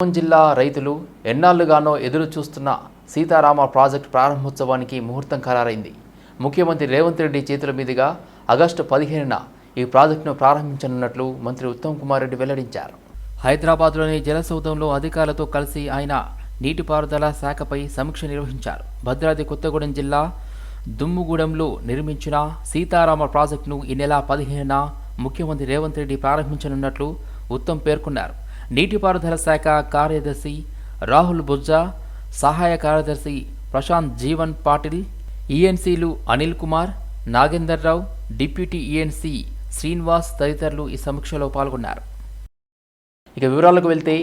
ఖమ్మం జిల్లా రైతులు ఎన్నాళ్ళుగానో ఎదురు చూస్తున్న సీతారామ ప్రాజెక్టు ప్రారంభోత్సవానికి ముహూర్తం ఖరారైంది. ముఖ్యమంత్రి రేవంత్ రెడ్డి చేతుల మీదుగా ఆగస్టు పదిహేనున ఈ ప్రాజెక్టును ప్రారంభించనున్నట్లు మంత్రి ఉత్తమ్ కుమార్ రెడ్డి వెల్లడించారు. హైదరాబాద్లోని జలసౌధంలో అధికారులతో కలిసి ఆయన నీటిపారుదల శాఖపై సమీక్ష నిర్వహించారు. భద్రాద్రి కొత్తగూడెం జిల్లా దుమ్ముగూడెంలో నిర్మించిన సీతారామ ప్రాజెక్టును ఈ నెల పదిహేనున ముఖ్యమంత్రి రేవంత్ రెడ్డి ప్రారంభించనున్నట్లు ఉత్తమ్ పేర్కొన్నారు. నీటిపారుదల శాఖ కార్యదర్శి రాహుల్ బుజ్జా సహాయ కార్యదర్శి ప్రశాంత్ జీవన్ పాటిల్ ఈఎన్సీలు అనిల్ కుమార్ నాగేందర్ రావు డిప్యూటీ ఈఎన్సీ శ్రీనివాస్ తదితరులు ఈ సమీక్షలో పాల్గొన్నారు. ఇక వివరాలకు వెళ్తే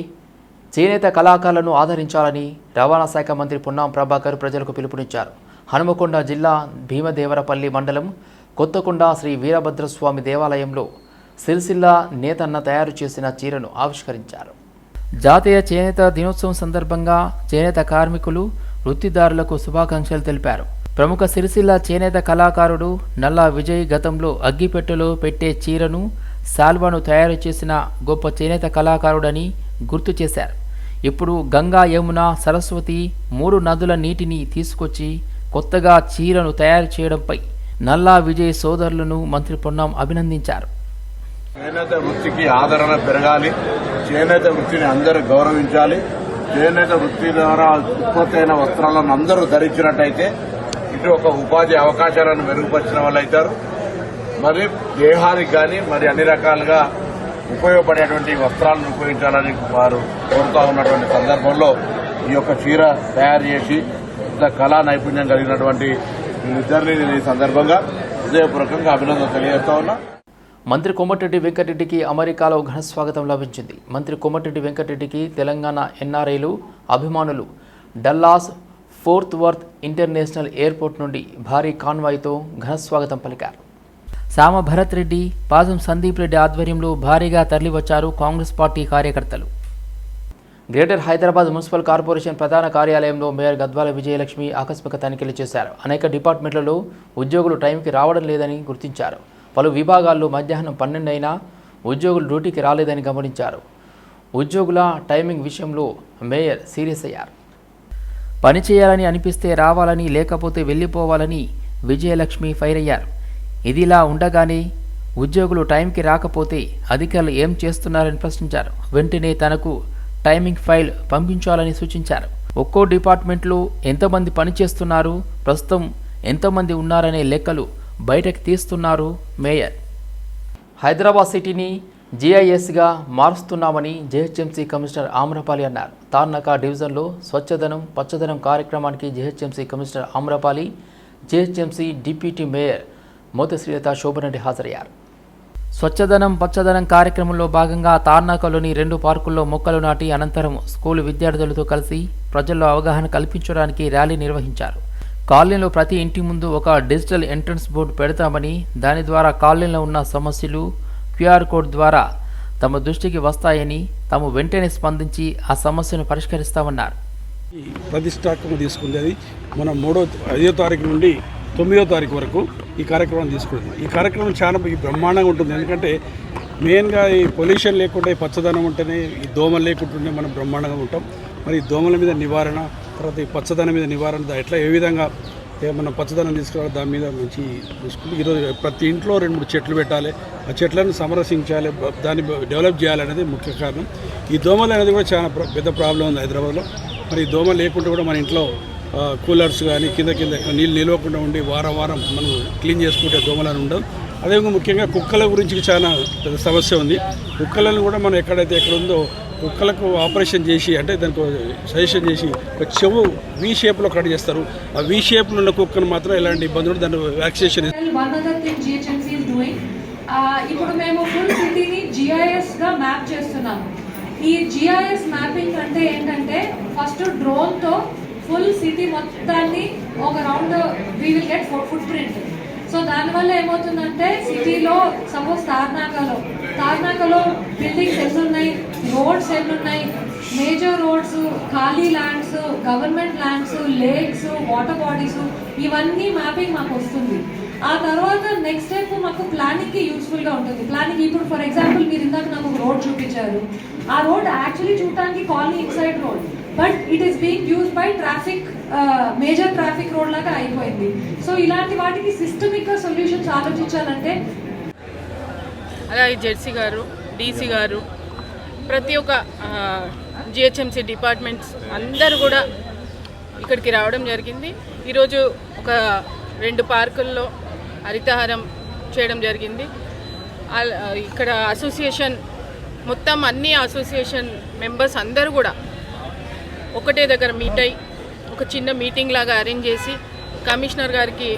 చేనేత కళాకారులను ఆదరించాలని రవాణా శాఖ మంత్రి పొన్నాం ప్రభాకర్ ప్రజలకు పిలుపునిచ్చారు. హనుమకొండ జిల్లా భీమదేవరపల్లి మండలం కొత్తకొండ శ్రీ వీరభద్రస్వామి దేవాలయంలో సిరిసిల్ల నేతన్న తయారు చేసిన చీరను ఆవిష్కరించారు. జాతీయ చేనేత దినోత్సవం సందర్భంగా చేనేత కార్మికులు వృత్తిదారులకు శుభాకాంక్షలు తెలిపారు. ప్రముఖ సిరిసిల్ల చేనేత కళాకారుడు నల్లా విజయ్ గతంలో అగ్గిపెట్టెలో పెట్టే చీరను శాల్వాను తయారు చేసిన గొప్ప చేనేత కళాకారుడని గుర్తు చేశారు. ఇప్పుడు గంగా యమున సరస్వతి మూడు నదుల నీటిని తీసుకొచ్చి కొత్తగా చీరను తయారు చేయడంపై నల్లా విజయ్ సోదరులను మంత్రి పొన్నం అభినందించారు. చేనేత వృత్తికి ఆదరణ పెరగాలి. చేనేత వృత్తిని అందరూ గౌరవించాలి. చేనేత వృత్తి ద్వారా ఉత్పత్తి అయిన వస్త్రాలను అందరూ ధరించినట్టయితే ఇటు ఒక ఉపాధి అవకాశాలను మెరుగుపరిచిన వాళ్ళు అవుతారు. మరి దేహానికి కానీ మరి అన్ని రకాలుగా ఉపయోగపడేటువంటి వస్త్రాలను ఉపయోగించాలని వారు కోరుతా ఉన్నటువంటి సందర్భంలో ఈ యొక్క చీర తయారు చేసి ఇంత కళా నైపుణ్యం కలిగినటువంటి వీరిద్దరిని నేను ఈ సందర్భంగా హృదయపూర్వకంగా అభినందన తెలియజేస్తా ఉన్నా. మంత్రి కోమటిరెడ్డి వెంకటరెడ్డికి అమెరికాలో ఘన స్వాగతం లభించింది. మంత్రి కోమటిరెడ్డి వెంకటరెడ్డికి తెలంగాణ ఎన్ఆర్ఐలు అభిమానులు. Dallas Fort Worth international airport నుండి భారీ కాన్వాయ్తో ఘన స్వాగతం పలికారు. సామ భరత్ రెడ్డి పాజం సందీప్ రెడ్డి ఆధ్వర్యంలో భారీగా తరలివచ్చారు కాంగ్రెస్ పార్టీ కార్యకర్తలు. గ్రేటర్ హైదరాబాద్ మున్సిపల్ కార్పొరేషన్ ప్రధాన కార్యాలయంలో మేయర్ గద్వాల విజయలక్ష్మి ఆకస్మిక తనిఖీలు చేశారు. అనేక డిపార్ట్మెంట్లలో ఉద్యోగులు టైంకి రావడం లేదని గుర్తించారు. పలు విభాగాల్లో మధ్యాహ్నం పన్నెండు అయినా ఉద్యోగులు డ్యూటీకి రాలేదని గమనించారు. ఉద్యోగుల టైమింగ్ విషయంలో మేయర్ సీరియస్ అయ్యారు. పని చేయాలని అనిపిస్తే రావాలని లేకపోతే వెళ్ళిపోవాలని విజయలక్ష్మి ఫైర్ అయ్యారు. ఇదిలా ఉండగానే ఉద్యోగులు టైంకి రాకపోతే అధికారులు ఏం చేస్తున్నారని ప్రశ్నించారు. వెంటనే తనకు టైమింగ్ ఫైల్ పంపించాలని సూచించారు. ఒక్కో డిపార్ట్మెంట్లో ఎంతమంది పనిచేస్తున్నారు ప్రస్తుతం ఎంతమంది ఉన్నారనే లెక్కలు బయటకు తీస్తున్నారు మేయర్. హైదరాబాద్ సిటీని జీఐఎస్గా మారుస్తున్నామని జేహెచ్ఎంసీ కమిషనర్ ఆమ్రపాలి అన్నారు. తార్నక డివిజన్లో స్వచ్ఛదనం పచ్చదనం కార్యక్రమానికి GHMC commissioner Amrapali GHMC deputy mayor Motha Srilatha Shobhan Reddy హాజరయ్యారు. స్వచ్ఛదనం పచ్చదనం కార్యక్రమంలో భాగంగా తార్నాకలోని రెండు పార్కుల్లో మొక్కలు నాటి అనంతరం స్కూలు విద్యార్థులతో కలిసి ప్రజల్లో అవగాహన కల్పించడానికి ర్యాలీ నిర్వహించారు. కాలనీలో ప్రతి ఇంటి ముందు ఒక డిజిటల్ ఎంట్రన్స్ బోర్డు పెడతామని దాని ద్వారా కాలనీలో ఉన్న సమస్యలు క్యూఆర్ కోడ్ ద్వారా తమ దృష్టికి వస్తాయని తాము వెంటనే స్పందించి ఆ సమస్యను పరిష్కరిస్తామన్నారు. ఈ ప్రతిష్టాత్మకం తీసుకుంది. అది మూడో ఐదో తారీఖు నుండి తొమ్మిదో తారీఖు వరకు ఈ కార్యక్రమం తీసుకుంది. ఈ కార్యక్రమం చాలా బ్రహ్మాండంగా ఉంటుంది. ఎందుకంటే మెయిన్గా ఈ పొల్యూషన్ లేకుండా ఈ పచ్చదనం ఉంటేనే ఈ దోమలు లేకుంటుంటే మనం బ్రహ్మాండంగా ఉంటాం. మరి దోమల మీద నివారణ తర్వాత ఈ పచ్చదనం మీద నివారణ ఎట్లా ఏ విధంగా ఏమన్నా పచ్చదనం తీసుకురావాలి దాని మీద మంచి చూసుకుంటే ఈరోజు ప్రతి ఇంట్లో రెండు మూడు చెట్లు పెట్టాలి. ఆ చెట్లను సంరక్షించాలి దాన్ని డెవలప్ చేయాలనేది ముఖ్య కారణం. ఈ దోమలు అనేది కూడా చాలా పెద్ద ప్రాబ్లం ఉంది హైదరాబాద్లో. మరి ఈ దోమలు లేకుంటే కూడా మన ఇంట్లో కూలర్స్ కానీ కింద కింద నీళ్ళు నిలవకుండా ఉండి వారం వారం మనం క్లీన్ చేసుకుంటే దోమలని ఉండవు. అదేవిధంగా ముఖ్యంగా కుక్కల గురించి చాలా పెద్ద సమస్య ఉంది. కుక్కలను కూడా మనం ఎక్కడైతే ఎక్కడ ఉందో కుక్కలకు ఆపరేషన్ చేసి అంటే దానికి సజెషన్ చేసి ఒక చెవు వి షేప్లో కట్ చేస్తారు. ఆ వి షేప్లో ఉన్న కుక్కను మాత్రం ఎలాంటి ఇబ్బంది దాని దాన్ని వ్యాక్సినేషన్ ఇప్పుడు మేము ఫుల్ సిటీని జిఐఎస్గా మ్యాప్ చేస్తున్నాము ఈ జిఐఎస్ మ్యాపింగ్ అంటే ఏంటంటే ఫస్ట్ డ్రోన్తో ఫుల్ సిటీ మొత్తాన్ని ఒక round we will get footprint so దానివల్ల ఏమవుతుందంటే సిటీలో సపోజ్ తార్నాకలో తార్నాకలో బిల్డింగ్స్ ఎన్ని ఉన్నాయి? రోడ్స్ ఎన్ని ఉన్నాయి మేజర్ రోడ్స్ ఖాళీ lands government lands lakes water bodies ఇవన్నీ మ్యాపింగ్ మాకు వస్తుంది. ఆ తర్వాత నెక్స్ట్ స్టెప్ మాకు ప్లానింగ్కి యూస్ఫుల్గా ఉంటుంది. ప్లానింగ్ ఇప్పుడు ఫర్ ఎగ్జాంపుల్ మీరు ఇందాక నాకు ఒక రోడ్ చూపించారు. ఆ రోడ్ యాక్చువల్లీ చూడటానికి colony inside road but it is being use by traffic major traffic road లాగా అయిపోయింది. సో ఇలాంటి వాటికి సిస్టమిక్గా సొల్యూషన్స్ ఆలోచించాలంటే అలాగే జెర్సీ గారు డీసీ గారు ప్రతి ఒక్క జిహెచ్ఎంసీ డిపార్ట్మెంట్స్ అందరూ కూడా ఇక్కడికి రావడం జరిగింది. ఈరోజు ఒక రెండు పార్కుల్లో హరితహారం చేయడం జరిగింది. ఇక్కడ అసోసియేషన్ మొత్తం అన్ని అసోసియేషన్ మెంబర్స్ అందరూ కూడా ఒకటే దగ్గర మీట్ అయ్యి ఒక చిన్న మీటింగ్ లాగా అరేంజ్ చేసి కమిషనర్ గారికి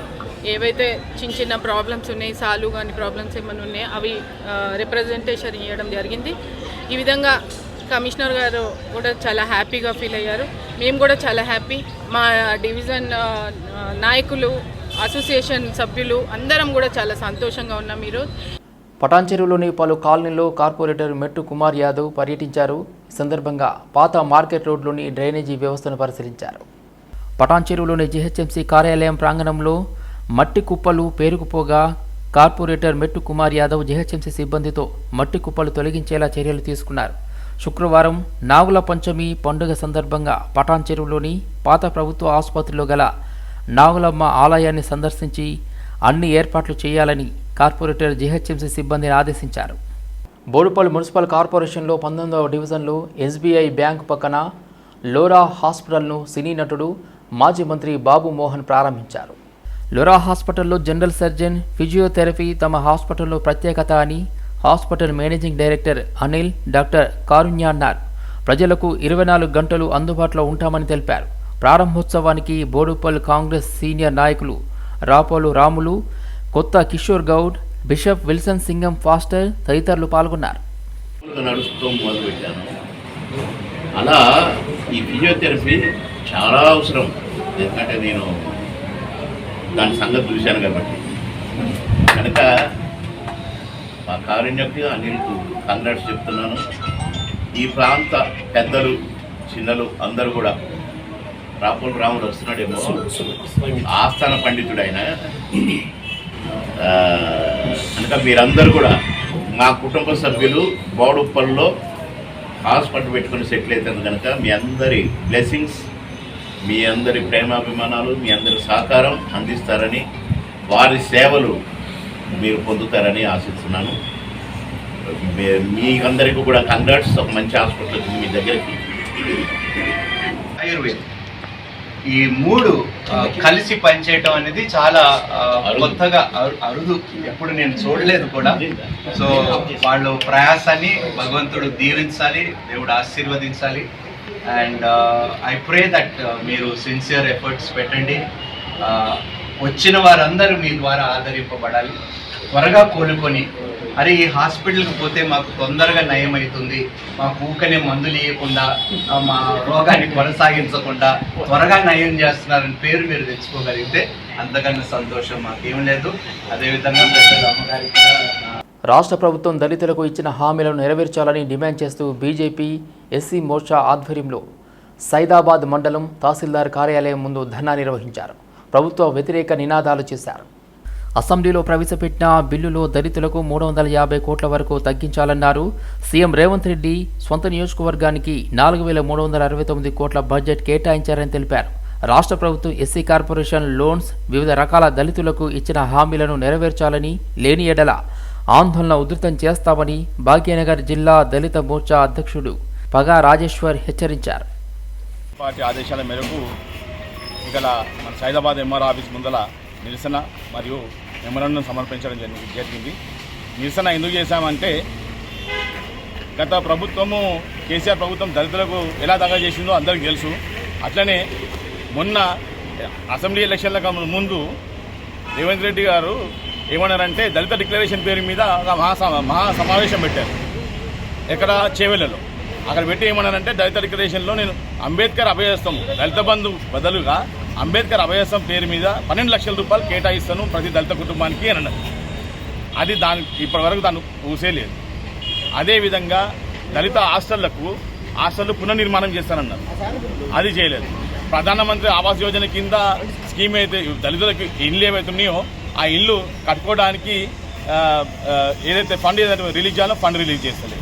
ఏవైతే చిన్న చిన్న ప్రాబ్లమ్స్ ఉన్నాయి సాలు కానీ ప్రాబ్లమ్స్ ఏమైనా ఉన్నాయో అవి రిప్రజెంటేషన్ ఇవ్వడం జరిగింది. ఈ విధంగా కమిషనర్ గారు కూడా చాలా హ్యాపీగా ఫీల్ అయ్యారు. మేము కూడా చాలా హ్యాపీ. మా డివిజన్ నాయకులు అసోసియేషన్ సభ్యులు అందరం కూడా చాలా సంతోషంగా ఉన్నాం ఈరోజు. పటాన్చెరువులోని పలు కాలనీల్లో కార్పొరేటర్ మెట్టు కుమార్ యాదవ్ పర్యటించారు. ఈ సందర్భంగా పాత మార్కెట్ రోడ్లోని డ్రైనేజీ వ్యవస్థను పరిశీలించారు. పటాన్చెరువులోని జీహెచ్ఎంసీ కార్యాలయం ప్రాంగణంలో మట్టి కుప్పలు పేరుకుపోగా కార్పొరేటర్ మెట్టు కుమార్ యాదవ్ జీహెచ్ఎంసీ సిబ్బందితో మట్టి కుప్పలు తొలగించేలా చర్యలు తీసుకున్నారు. శుక్రవారం నాగుల పంచమి పండుగ సందర్భంగా పటాన్ చెరువులోని పాత ప్రభుత్వ ఆసుపత్రిలో గల నాగులమ్మ ఆలయాన్ని సందర్శించి అన్ని ఏర్పాట్లు చేయాలని కార్పొరేటర్ జీహెచ్ఎంసీ సిబ్బందిని ఆదేశించారు. బోడుపల్లి మున్సిపల్ కార్పొరేషన్లో పంతొమ్మిదవ డివిజన్లో ఎస్బీఐ బ్యాంకు పక్కన లోరా హాస్పిటల్ను సినీ నటుడు మాజీ మంత్రి బాబు మోహన్ ప్రారంభించారు. లొరా హాస్పిటల్లో జనరల్ సర్జన్ ఫిజియోథెరపీ తమ హాస్పిటల్లో ప్రత్యేకత అని hospital managing director Anil doctor Karunya అన్నారు. ప్రజలకు ఇరవై నాలుగు గంటలు అందుబాటులో ఉంటామని తెలిపారు. ప్రారంభోత్సవానికి బోడుపల్ కాంగ్రెస్ సీనియర్ నాయకులు Rapolu Ramulu Kotha Kishore Goud bishop Wilson Singam pastor తదితరులు పాల్గొన్నారు. అలా ఈ ఫిజియోథెరపీ చాలా అవసరం. ఎందుకంటే నేను దాని సంగతి చూశాను కాబట్టి. కనుక మా కారుణ్యకి అనిల్కు కంగ్రాట్స్ చెప్తున్నాను. ఈ ప్రాంత పెద్దలు చిన్నలు అందరూ కూడా రాపూర్ రాముడు వస్తున్నాడేమో. ఆస్థాన పండితుడు ఆయన కనుక మీరందరూ కూడా మా కుటుంబ సభ్యులు బోడుప్పల్లో హాస్పిటల్ పెట్టుకుని సెటిల్ అవుతుంది కనుక మీ అందరి బ్లెస్సింగ్స్ మీ అందరి ప్రేమాభిమానాలు మీ అందరి సహకారం అందిస్తారని వారి సేవలు మీరు పొందుతారని ఆశిస్తున్నాను. మీ- మీకందరికీ కూడా కంగ్రాట్స్ ఒక మంచి హాస్పిటల్ వచ్చింది మీ దగ్గరికి. ఆయుర్వేదం. ఈ మూడు కలిసి పనిచేయటం అనేది చాలా. కొత్తగా అరు- అరుదు. ఎప్పుడు నేను చూడలేదు కూడా. సో వాళ్ళు ప్రయాసాన్ని భగవంతుడు దీవించాలి దేవుడు ఆశీర్వదించాలి. అండ్ ఐ ప్రే దట్ మీరు సిన్సియర్ ఎఫర్ట్స్ పెట్టండి. Uh, వచ్చిన వారందరూ మీ ద్వారా ఆదరింపబడాలి. త్వరగా కోలుకొని అరే ఈ హాస్పిటల్కి పోతే మాకు తొందరగా నయం అవుతుంది మాకు ఊకనే మందులు ఇవ్వకుండా మా రోగాన్ని కొనసాగించకుండా త్వరగా నయం చేస్తున్నారని పేరు మీరు తెచ్చుకోగలిగితే అంతకన్నా సంతోషం మాకేం లేదు. అదేవిధంగా పెద్దలు అమ్మగారికి కూడా రాష్ట్ర ప్రభుత్వం దళితులకు ఇచ్చిన హామీలను నెరవేర్చాలని డిమాండ్ చేస్తూ బీజేపీ ఎస్సీ మోర్చా ఆధ్వర్యంలో సైదాబాద్ మండలం తహసీల్దార్ కార్యాలయం ముందు ధర్నా నిర్వహించారు. ప్రభుత్వ వ్యతిరేక నినాదాలు చేశారు. అసెంబ్లీలో ప్రవేశపెట్టిన బిల్లులో దళితులకు మూడు వందల యాభై కోట్ల వరకు తగ్గించాలన్నారు. సీఎం రేవంత్ రెడ్డి సొంత నియోజకవర్గానికి నాలుగు వేల మూడు వందల అరవై తొమ్మిది కోట్ల బడ్జెట్ కేటాయించారని తెలిపారు. రాష్ట్ర ప్రభుత్వం ఎస్సీ కార్పొరేషన్ లోన్స్ వివిధ రకాల దళితులకు ఇచ్చిన హామీలను నెరవేర్చాలని లేని ఎడల ఆందోళన ఉధృతం చేస్తామని భాగ్యనగర్ జిల్లా దళిత మోర్చా అధ్యక్షుడు పగా రాజేశ్వర్ హెచ్చరించారు. పార్టీ ఆదేశాల మేరకు ఇక్కడ మన సైదాబాద్ ఎంఆర్ ఆఫీస్ ముందల నిరసన మరియు మెమరాండం సమర్పించడం జరిగి- జరిగింది. నిరసన ఎందుకు చేశామంటే గత ప్రభుత్వము కేసీఆర్ ప్రభుత్వం దళితులకు ఎలా దగ్గర చేసిందో అందరికీ తెలుసు. అట్లనే మొన్న అసెంబ్లీ ఎలక్షన్లకు ముందు రేవంత్ రెడ్డి గారు ఏమన్నారంటే దళిత డిక్లరేషన్ పేరు మీద ఒక మహా మహా సమావేశం పెట్టారు. ఎక్కడ చేవెళ్ళలో అక్కడ పెట్టి ఏమన్నారంటే దళిత డిక్లరేషన్లో నేను అంబేద్కర్ అభయస్థం దళిత బంధు బదులుగా అంబేద్కర్ అభయస్థం పేరు మీద పన్నెండు లక్షల రూపాయలు కేటాయిస్తాను ప్రతి దళిత కుటుంబానికి అని అన్నారు. అది దాని ఇప్పటివరకు దాన్ని ఊసేలేదు. అదేవిధంగా దళిత హాస్టళ్ళకు హాస్టళ్ళు పునర్నిర్మాణం చేస్తానన్నారు. అది చేయలేదు. ప్రధానమంత్రి ఆవాస్ యోజన కింద స్కీమ్ అయితే దళితులకు ఇల్లు ఏవైతే ఉన్నాయో ఆ ఇల్లు కట్టుకోవడానికి ఏదైతే ఫండ్ ఏదైతే రిలీజ్ చేయాలో ఫండ్ రిలీజ్ చేస్తలేదు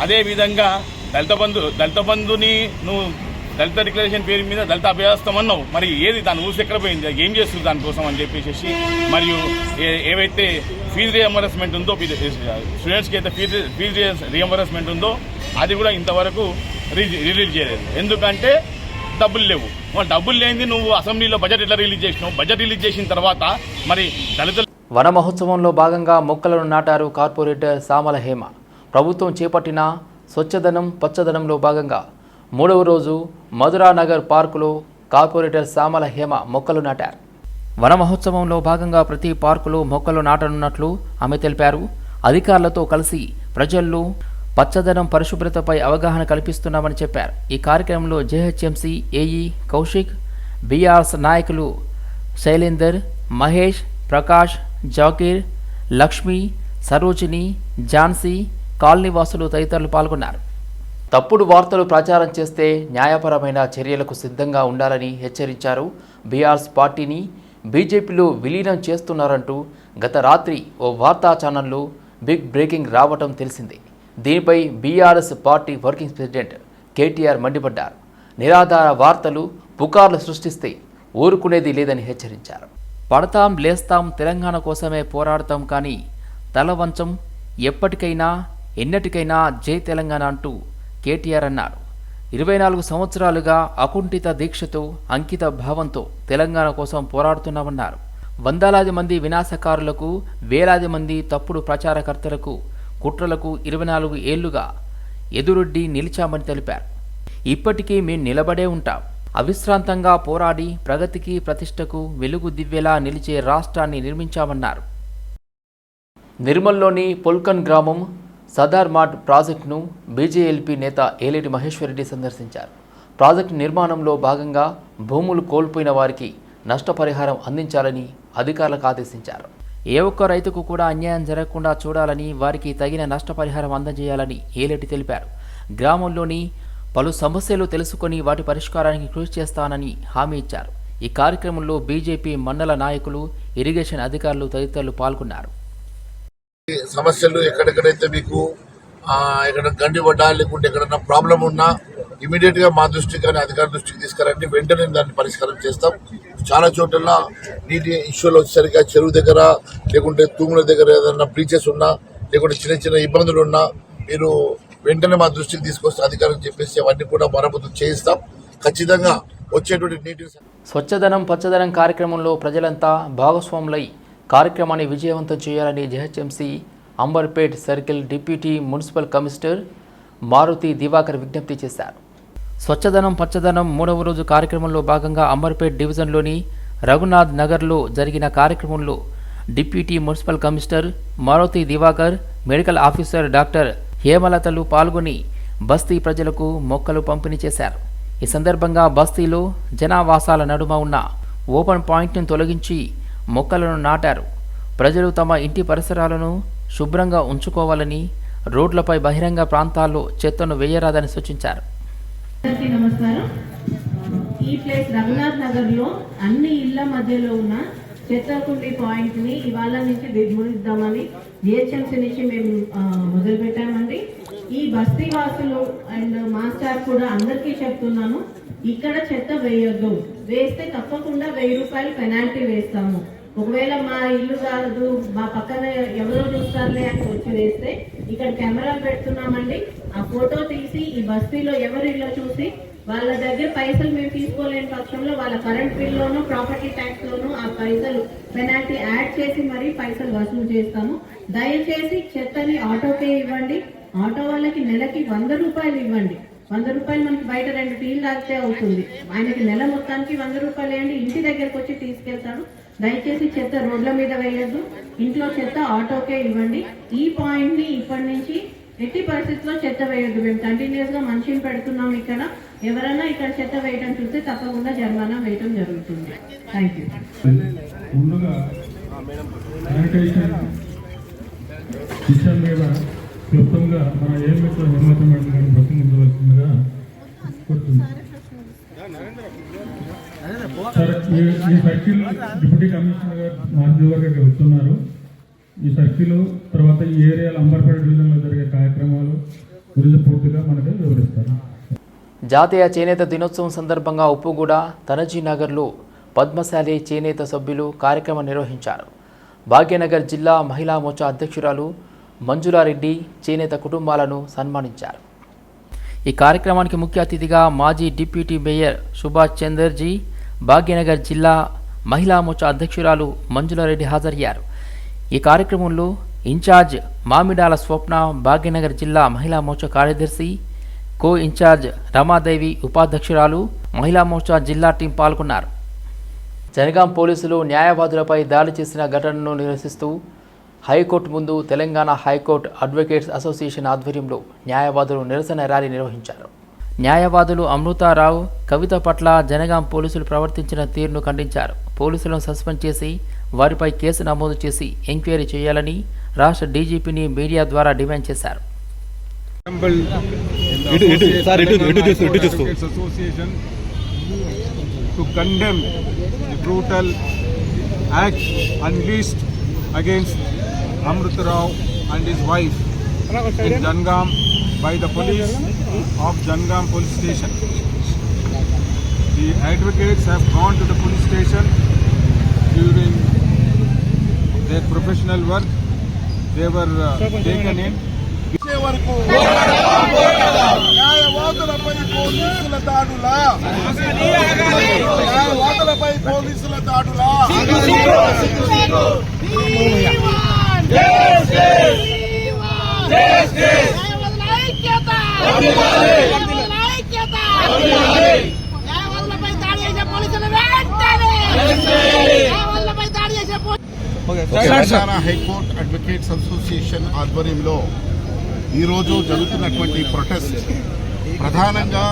అదేవిధంగా దళిత బంధు దళిత బంధుని నువ్వు దళిత డిక్లరేషన్ పేరు మీద దళిత అభ్యాస్తం అన్నావు. మరి ఏది దాని ఊసి ఎక్కడ పోయింది? ఏం చేస్తుంది దానికోసం అని చెప్పేసి మరియు ఏ- ఏవైతే ఫీజు రియంబర్స్మెంట్ ఉందో స్టూడెంట్స్కి అయితే ఫీజు ఫీజు రియంబర్స్మెంట్ ఉందో అది కూడా ఇంతవరకు రిలీజ్ చేయలేదు. ఎందుకంటే డబ్బులు లేవు. మరి డబ్బులు లేనిది నువ్వు అసెంబ్లీలో బడ్జెట్ ఎట్లా రిలీజ్ చేసినావు? బడ్జెట్ రిలీజ్ చేసిన తర్వాత మరి దళితులు వన మహోత్సవంలో భాగంగా మొక్కలను నాటారు కార్పొరేటర్ సామల హేమ. ప్రభుత్వం చేపట్టిన స్వచ్ఛదనం పచ్చదనంలో భాగంగా మూడవ రోజు మధురానగర్ పార్కులో కార్పొరేటర్ సామల హేమ మొక్కలు నాటారు. వన మహోత్సవంలో భాగంగా ప్రతి పార్కులో మొక్కలు నాటనున్నట్లు ఆమె తెలిపారు. అధికారులతో కలిసి ప్రజల్లో పచ్చదనం పరిశుభ్రతపై అవగాహన కల్పిస్తున్నామని చెప్పారు. ఈ కార్యక్రమంలో జేహెచ్ఎంసీ ఏఈ కౌశిక్ బీఆర్స్ నాయకులు శైలేందర్ మహేష్ ప్రకాష్ జాకీర్ లక్ష్మి సరోజిని ఝాన్సీ కాలనీవాసులు తదితరులు పాల్గొన్నారు. తప్పుడు వార్తలు ప్రచారం చేస్తే న్యాయపరమైన చర్యలకు సిద్ధంగా ఉండాలని హెచ్చరించారు. బీఆర్స్ పార్టీని బీజేపీలో విలీనం చేస్తున్నారంటూ గత రాత్రి ఓ వార్తా ఛానల్లో బిగ్ బ్రేకింగ్ రావటం తెలిసిందే. దీనిపై BRS party working president KTR మండిపడ్డారు. నిరాధార వార్తలు పుకార్లు సృష్టిస్తే ఊరుకునేది లేదని హెచ్చరించారు. పడతాం లేస్తాం తెలంగాణ కోసమే పోరాడతాం కానీ తలవంచం ఎప్పటికైనా ఎన్నటికైనా జై తెలంగాణ అంటూ కేటీఆర్ అన్నారు. ఇరవై నాలుగు సంవత్సరాలుగా అకుంఠిత దీక్షతో అంకిత భావంతో తెలంగాణ కోసం పోరాడుతున్నామన్నారు. వందలాది మంది వినాశకారులకు వేలాది మంది తప్పుడు ప్రచారకర్తలకు కుట్రలకు ఇరవై నాలుగు ఏళ్ళుగా ఎదురొడ్డి నిలిచామని తెలిపారు. ఇప్పటికీ మేం నిలబడే ఉంటాం. అవిశ్రాంతంగా పోరాడి ప్రగతికి ప్రతిష్టకు వెలుగు దివ్వెలా నిలిచే రాష్ట్రాన్ని నిర్మించామన్నారు. నిర్మల్లోని పొల్కన్ గ్రామం సదార్ మార్ట్ ప్రాజెక్టును బీజేఎల్పీ నేత ఏలేటి మహేశ్వరరెడ్డి సందర్శించారు. ప్రాజెక్టు నిర్మాణంలో భాగంగా భూములు కోల్పోయిన వారికి నష్టపరిహారం అందించాలని అధికారులకు ఆదేశించారు. ఏ ఒక్క రైతుకు కూడా అన్యాయం జరగకుండా చూడాలని వారికి తగిన నష్టపరిహారం అందజేయాలని ఏలేటి తెలిపారు. గ్రామంలోని పలు సమస్యలు తెలుసుకొని వాటి పరిష్కారానికి కృషి చేస్తానని హామీ ఇచ్చారు. ఈ కార్యక్రమంలో బీజేపీ మండల నాయకులు ఇరిగేషన్ అధికారులు తదితరులు పాల్గొన్నారు. సమస్యలు ఎక్కడెక్కడైతే మీకు ఎక్కడ గండి పడ్డా లేకుంటే ఎక్కడన్నా ప్రాబ్లం ఉన్నా ఇమీడియట్గా మా దృష్టికి కానీ అధికార దృష్టికి తీసుకురండి. వెంటనే దాన్ని పరిష్కారం చేస్తాం. చాలా చోట్ల నీటి ఇష్యూలు సరిగ్గా చెరువు దగ్గర లేకుంటే తూముల దగ్గర ఏదన్నా బ్రీచెస్ ఉన్నా లేకుంటే చిన్న చిన్న ఇబ్బందులు ఉన్నా మీరు వెంటనే మా దృష్టికి తీసుకొస్తే అధికారం చెప్పేసి అవన్నీ కూడా మరమ్మతు చేయిస్తాం. ఖచ్చితంగా వచ్చేటువంటి నీటి స్వచ్ఛదనం పచ్చదనం కార్యక్రమంలో ప్రజలంతా భాగస్వాములై కార్యక్రమాన్ని విజయవంతం చేయాలని GHMC Amberpet circle deputy municipal commissioner Maruthi Diwakar విజ్ఞప్తి చేశారు. స్వచ్ఛదనం పచ్చదనం మూడవ రోజు కార్యక్రమంలో భాగంగా అంబర్పేట్ డివిజన్లోని రఘునాథ్ నగర్లో జరిగిన కార్యక్రమంలో deputy municipal commissioner Maruthi Diwakar medical officer doctor హేమలతలు పాల్గొని బస్తీ ప్రజలకు మొక్కలు పంపిణీ చేశారు. ఈ సందర్భంగా బస్తీలో జనావాసాల నడుమ ఉన్న ఓపెన్ పాయింట్ను తొలగించి మొక్కలను నాటారు. ప్రజలు తమ ఇంటి పరిసరాలను శుభ్రంగా ఉంచుకోవాలని రోడ్లపై బహిరంగ ప్రాంతాల్లో చెత్తను వేయరాదని సూచించారు. అందరికీ నమస్కారం. ఈ ప్లేస్ రఘునాథ్ నగర్లో అన్ని ఇళ్ళ మధ్యలో ఉన్న చెత్తకుండి పాయింట్ని ఇవాళ నుంచి నిర్మూలిద్దామని జిహెచ్ఎంసీ నుంచి మేము మొదలు పెట్టామండి ఈ బస్తీ వాసులు అండ్ మాస్టర్ కూడా అందరికీ చెప్తున్నాను ఇక్కడ చెత్త వేయొద్దు. వేస్తే తప్పకుండా వెయ్యి రూపాయలు పెనాల్టీ వేస్తాము. ఒకవేళ మా ఇల్లు కాదు మా పక్కన ఎవరో చూస్తారులే అని వచ్చి వేస్తే ఇక్కడ కెమెరాలు పెడుతున్నామండి. ఆ ఫోటో తీసి ఈ బస్తీలో ఎవరు ఇల్లు చూసి వాళ్ళ దగ్గర పైసలు మేము తీసుకోలేని పక్షంలో వాళ్ళ కరెంట్ బిల్లోనూ ప్రాపర్టీ ట్యాక్స్లోనూ ఆ పైసలు పెనాల్టీ యాడ్ చేసి మరీ పైసలు వసూలు చేస్తాము. దయచేసి చెత్తని ఆటోకే ఇవ్వండి. ఆటో వాళ్ళకి నెలకి వంద రూపాయలు ఇవ్వండి. వంద రూపాయలు మనకి బయట రెండు టీలు తాగితే అవుతుంది. ఆయనకి నెల మొత్తానికి వంద రూపాయలు వేయండి. ఇంటి దగ్గరకు వచ్చి తీసుకెళ్తాడు. దయచేసి చెత్త రోడ్ల మీద వేయద్దు. ఇంట్లో చెత్త ఆటోకే ఇవ్వండి. ఈ పాయింట్ని ఇప్పటి నుంచి ఎట్టి పరిస్థితుల్లో చెత్త వేయద్దు. మేము కంటిన్యూస్గా మనిషిని పెడుతున్నాం ఇక్కడ. ఎవరైనా ఇక్కడ చెత్త వేయడం చూస్తే తప్పకుండా జరిమానా వేయడం జరుగుతుంది. థ్యాంక్ యూ ముందుగా మీద క్లుప్తంగా మన ఏ హేమలత మేడం గారిని ప్రసంగించవలసిందిగా కోరుతున్నాను ఈ సర్కిల్ డిప్యూటీ కమిషనర్ గారు మార్గవర్గకి వస్తున్నారు. ఈ సర్కిల్ తర్వాత ఈ ఏరియాలో అంబర్పేట డివిజన్లో జరిగే కార్యక్రమాలు గురించి పూర్తిగా మనకు వివరిస్తారు. జాతీయ చేనేత దినోత్సవం సందర్భంగా ఉప్పుగూడ తనజీ నగర్లో పద్మశాలి చేనేత సభ్యులు కార్యక్రమం నిర్వహించారు. భాగ్యనగర్ జిల్లా మహిళా మోర్చా అధ్యక్షురాలు మంజులారెడ్డి చేనేత కుటుంబాలను సన్మానించారు. ఈ కార్యక్రమానికి ముఖ్య అతిథిగా మాజీ డిప్యూటీ మేయర్ సుభాష్ చందర్జీ భాగ్యనగర్ జిల్లా మహిళా మోర్చా అధ్యక్షురాలు మంజులారెడ్డి హాజరయ్యారు. ఈ కార్యక్రమంలో ఇన్ఛార్జ్ మామిడాల స్వప్న భాగ్యనగర్ జిల్లా మహిళా మోర్చా కార్యదర్శి కో ఇన్ఛార్జ్ రమాదేవి ఉపాధ్యక్షురాలు మహిళా మోర్చా జిల్లా టీం పాల్గొన్నారు. జనగాం పోలీసులు న్యాయవాదులపై దాడి చేసిన ఘటనను నిరసిస్తూ హైకోర్టు ముందు తెలంగాణ హైకోర్టు అడ్వకేట్స్ అసోసియేషన్ ఆధ్వర్యంలో న్యాయవాదులు నిరసన ర్యాలీ నిర్వహించారు. న్యాయవాదులు అమృతారావు కవిత పట్ల జనగాం పోలీసులు ప్రవర్తించిన తీరును ఖండించారు. పోలీసులను సస్పెండ్ చేసి వారిపై కేసు నమోదు చేసి ఎంక్వైరీ చేయాలని రాష్ట్ర డీజీపీని మీడియా ద్వారా డిమాండ్ చేశారు. To condemn the brutal unleashed against Rao and his wife. in Jangam by the police of Jangam police station. The advocates have gone to the police station during their professional work. They were uh, taken in వరకు న్యాయవాదులపై పోలీసుల దాడులా న్యాయవాదులపై పోలీసుల దాడులా Telangana high court advocates association ఆధ్వర్యంలో ఈరోజు జరుగుతున్నటువంటి protest ప్రధానంగా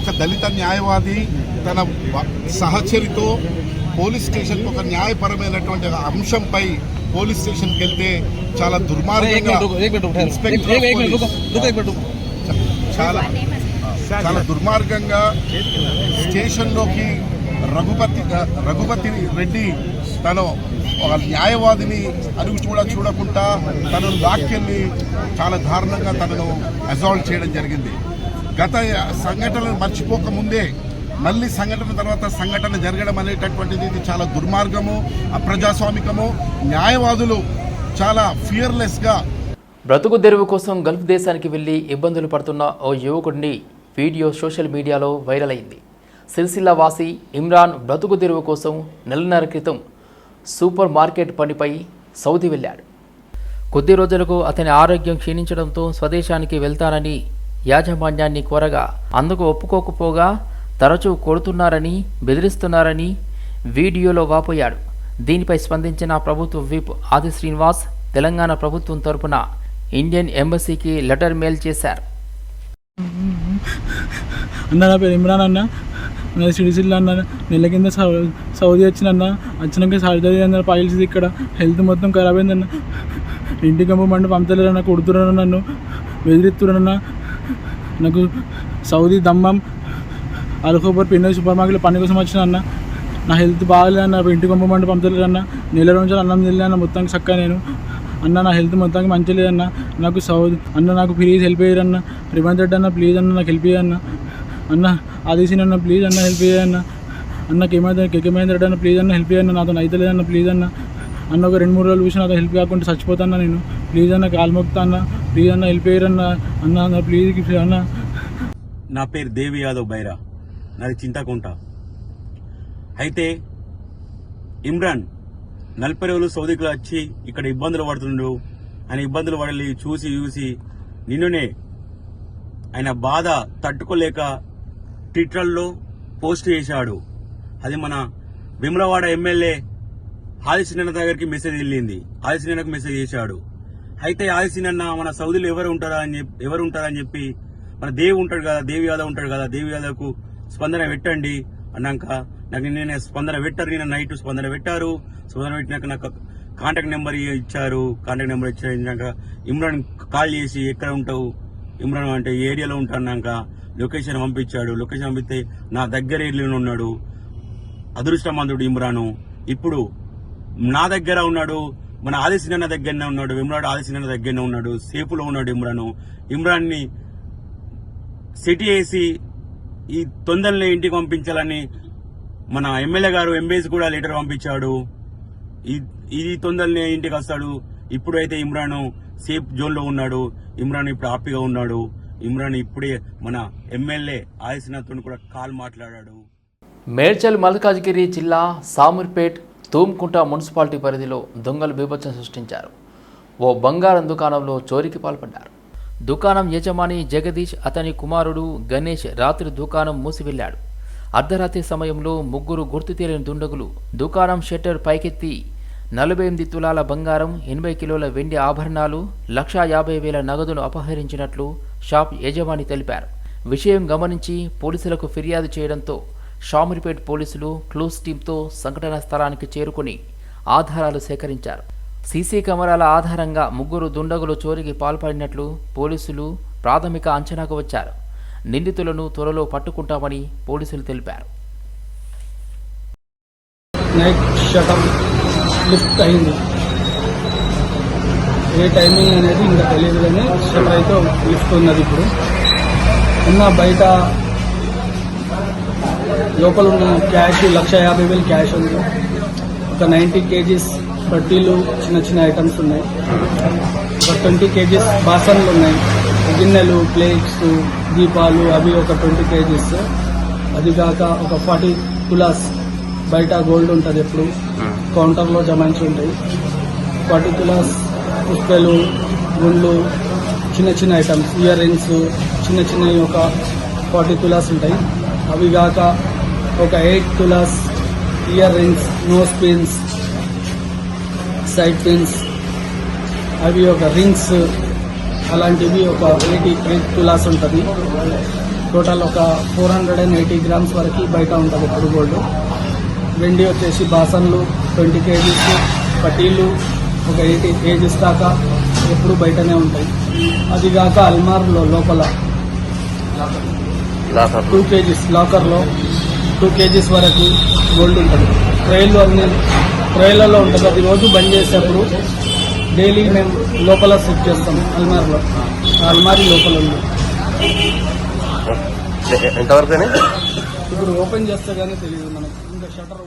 ఒక దళిత న్యాయవాది తన సహచరితో పోలీస్ స్టేషన్కి ఒక న్యాయపరమైనటువంటి అంశంపై పోలీస్ స్టేషన్కి వెళ్తే చాలా దుర్మార్గంగా చాలా చాలా దుర్మార్గంగా స్టేషన్లోకి రఘుపతి రఘుపతి రెడ్డి తను ఒక న్యాయవాదిని అని కూడా చూడకుండా తనను లాక్కెళ్ళి చాలా దారుణంగా తనను అజాల్వ్ చేయడం జరిగింది. గత సంఘటనలు మర్చిపోక ముందే మళ్ళీ సంఘటన తర్వాత సంఘటన జరగడం అనేటటువంటిది ఇది చాలా దుర్మార్గము అప్రజాస్వామికము. న్యాయవాదులు చాలా ఫియర్లెస్గా బ్రతుకు తెరువు కోసం గల్ఫ్ దేశానికి వెళ్ళి ఇబ్బందులు పడుతున్న ఓ యువకుడిని వీడియో సోషల్ మీడియాలో వైరల్ అయింది. సిరిసిల్ల వాసి ఇమ్రాన్ బ్రతుకు తెరువు కోసం నెలన్నర క్రితం సూపర్ మార్కెట్ పనిపై సౌదీ వెళ్ళాడు. కొద్ది రోజులకు అతని ఆరోగ్యం క్షీణించడంతో స్వదేశానికి వెళ్తానని యాజమాన్యాన్ని కోరగా అందుకు ఒప్పుకోకపోగా తరచూ కొడుతున్నారని బెదిరిస్తున్నారని వీడియోలో వాపోయాడు. దీనిపై స్పందించిన ప్రభుత్వ విప్ ఆది శ్రీనివాస్ తెలంగాణ ప్రభుత్వం తరపున ఇండియన్ ఎంబసీకి లెటర్ మెయిల్ చేశారు. అన్న నా పేరు ఇమ్రాన్ అన్న. నా సిడిసిల్ అన్న. నెల కింద సౌ- సౌదీ వచ్చిన అన్న. వచ్చినాక సర్జరీ అన్న పైల్స్ ఇక్కడ. హెల్త్ మొత్తం ఖరాబ్ అయిందన్న ఇంటికి పంపమంటే పంపలేరన్న కొడుతున్నారన్న నన్ను. బెదిరిస్తున్నారన్న నాకు సౌదీ దమ్మం. అల్కోబర్ పిన్న సూపర్ మార్కెట్లో పని కోసం వచ్చిన అన్న. నా హెల్త్ బాగాలేదన్న ఇంటికి పంపమంటే అన్న నెల రోజులు అన్నం తినలేదన్న మొత్తానికి చక్క నేను అన్న నా హెల్త్ మొత్తానికి మంచి లేదన్న నాకు సౌదీ అన్న నాకు ప్లీజ్ హెల్ప్ చేయరన్న రిమాండ్ రెడ్డి అన్న ప్లీజ్ అన్న నాకు హెల్ప్ చేయన్న అన్న ఆదేశం అన్న ప్లీజ్ అన్న హెల్ప్ చేయన్న అన్నకి ఏమైంది కేకేమైంది రెడ్డి అన్న ప్లీజ్ అన్న హెల్ప్ చేయన్న నాతో అయితే లేదన్న ప్లీజ్ అన్న అన్న ఒక రెండు మూడు రోజులు చూసి నాతో హెల్ప్ కాకుండా చచ్చిపోతాను నేను? ప్లీజ్ అన్న కాలు మొక్తా అన్న ప్లీజ్ అన్న హెల్ప్ చేయరన్న అన్న అన్న ప్లీజ్ అన్న నా పేరు దేవి యాదవ్ బైరా. నాది చింతకుంట. అయితే ఇమ్రాన్ నలభై రోజులు సౌదీకి వచ్చి ఇక్కడ ఇబ్బందులు పడుతుండు. ఆయన ఇబ్బందులు పడలి చూసి చూసి నిన్నునే ఆయన బాధ తట్టుకోలేక ట్విట్టర్లో పోస్ట్ చేశాడు. అది మన విమలవాడ ఎమ్మెల్యే ఆదిశీనన్న దగ్గరికి మెసేజ్ వెళ్ళింది. ఆదిశీనన్నకు మెసేజ్ చేశాడు. అయితే ఆదిశనన్న మన సౌదీలో ఎవరు ఉంటారా అని చెప్పి ఎవరు ఉంటారని చెప్పి మన దేవి ఉంటాడు కదా దేవి యాదవ్ ఉంటాడు కదా దేవి యాదవ్కు స్పందన పెట్టండి అన్నాక నాకు నేను స్పందన పెట్టారు నేను నైట్ స్పందన పెట్టారు. స్పందన పెట్టినాక నాకు కాంటాక్ట్ నెంబర్ ఇచ్చారు. కాంటాక్ట్ నెంబర్ ఇచ్చాక ఇమ్రాన్ కాల్ చేసి ఎక్కడ ఉంటావు? ఇమ్రాన్ అంటే ఈ ఏరియాలో ఉంటాన్నాక లొకేషన్ పంపించాడు. లొకేషన్ పంపిస్తే నా దగ్గర ఏరియాలో ఉన్నాడు. అదృష్టమంతుడు ఇమ్రాను. ఇప్పుడు నా దగ్గర ఉన్నాడు. మన ఆదిశీన దగ్గరనే ఉన్నాడు. ఇమ్రాన్ ఆదిశీన దగ్గరనే ఉన్నాడు. సేపులో ఉన్నాడు ఇమ్రాను. ఇమ్రాన్ని సిటీ వేసి ఈ తొందరని ఇంటికి పంపించాలని మన ఎమ్మెల్యే గారు ఎంబీఎస్ కూడా లెటర్ పంపించాడు. ఇది తొందరనే ఇంటికి వస్తాడు. ఇప్పుడైతే ఇమ్రాన్ సేఫ్ జోన్లో ఉన్నాడు. ఇమ్రాన్ ఇప్పుడు హ్యాపీగా ఉన్నాడు. ఇమ్రాన్ ఇప్పుడే మన ఎమ్మెల్యే ఆదిశీనాథ్ కూడా కాల్ మాట్లాడాడు. మేడ్చల్ మల్కాజ్గిరి జిల్లా సామర్పేట్ తూమ్కుంట మున్సిపాలిటీ పరిధిలో దొంగలు బీభత్సం సృష్టించారు. ఓ బంగారం దుకాణంలో చోరీకి పాల్పడ్డారు. దుకాణం యజమాని జగదీష్ అతని కుమారుడు గణేష్ రాత్రి దుకాణం మూసి వెళ్ళాడు అర్ధరాత్రి సమయంలో ముగ్గురు గుర్తు తెలియని దుండగులు దుకాణం షట్టర్ పైకెత్తి నలభై ఎనిమిది తులాల బంగారం ఎనభై కిలోల వెండి ఆభరణాలు లక్షా యాభై వేల నగదును అపహరించినట్లు షాప్ యజమాని తెలిపారు. విషయం గమనించి పోలీసులకు ఫిర్యాదు చేయడంతో షామిరిపేట్ పోలీసులు క్లూస్ టీంతో సంఘటనా స్థలానికి చేరుకుని ఆధారాలు సేకరించారు. సీసీ కెమెరాల ఆధారంగా ముగ్గురు దుండగులు చోరీకి పాల్పడినట్లు పోలీసులు ప్రాథమిక అంచనాకు వచ్చారు. నిందితులను త్వరలో పట్టుకుంటామని పోలీసులు తెలిపారు. నైట్ లిఫ్ట్ అయింది. ఏ టైమింగ్ అనేది ఇంకా తెలియదు కానీ షటర్ అయితే లిఫ్ట్ ఉన్నది ఇప్పుడు. ఉన్న బయట లోపల ఉన్న క్యాష్ లక్ష యాభై వేలు క్యాష్ ఉంది. ఒక నైంటీ కేజీస్ బట్టీలు చిన్న చిన్న ఐటమ్స్ ఉన్నాయి. ఒక ట్వంటీ కేజీస్ బాసన్లు ఉన్నాయి. గిన్నెలు ప్లేట్స్ దీపాలు అవి ఒక ట్వంటీ కేజీస్. అది కాక ఒక ఫార్టీ తులాస్ బయట గోల్డ్ ఉంటుంది ఎప్పుడు. కౌంటర్లో జమాయించి ఉంటాయి. ఫార్టీ తులాస్ పుస్తలు గుండ్లు చిన్న చిన్న ఐటమ్స్ ఇయర్ రింగ్స్ చిన్న చిన్నవి ఒక ఫార్టీ తులాస్ ఉంటాయి. అవి కాక ఒక eight tolas ear rings nose pins side pins. అవి ఒక రింగ్స్ అలాంటివి ఒక ఎయిటీ ఎయిట్ తులాస్ ఉంటుంది. టోటల్ ఒక four hundred and eighty grams వరకు బయట ఉంటుంది ఎప్పుడు గోల్డ్ వెండి వచ్చేసి బాసన్లు ట్వంటీ కేజీస్ పట్టీలు ఒక ఎయిటీ కేజీస్ దాకా ఎప్పుడు బయటనే ఉంటాయి. అది కాక అల్మార్లో లోపల టూ కేజీస్ లాకర్లో టూ కేజీస్ వరకు గోల్డ్ ఉంటుంది. ట్రైన్లు అన్ని ట్రైన్లలో ఉంటుంది. అది రోజు బంద్ చేసేప్పుడు డైలీ మేము లోపల సెట్ చేస్తాం. అల్మార్లో. అల్మారీ లోపల ఉంది. ఎంతవరకు ఇప్పుడు ఓపెన్ చేస్తే కానీ తెలియదు మనకు. ఇంకా షటర్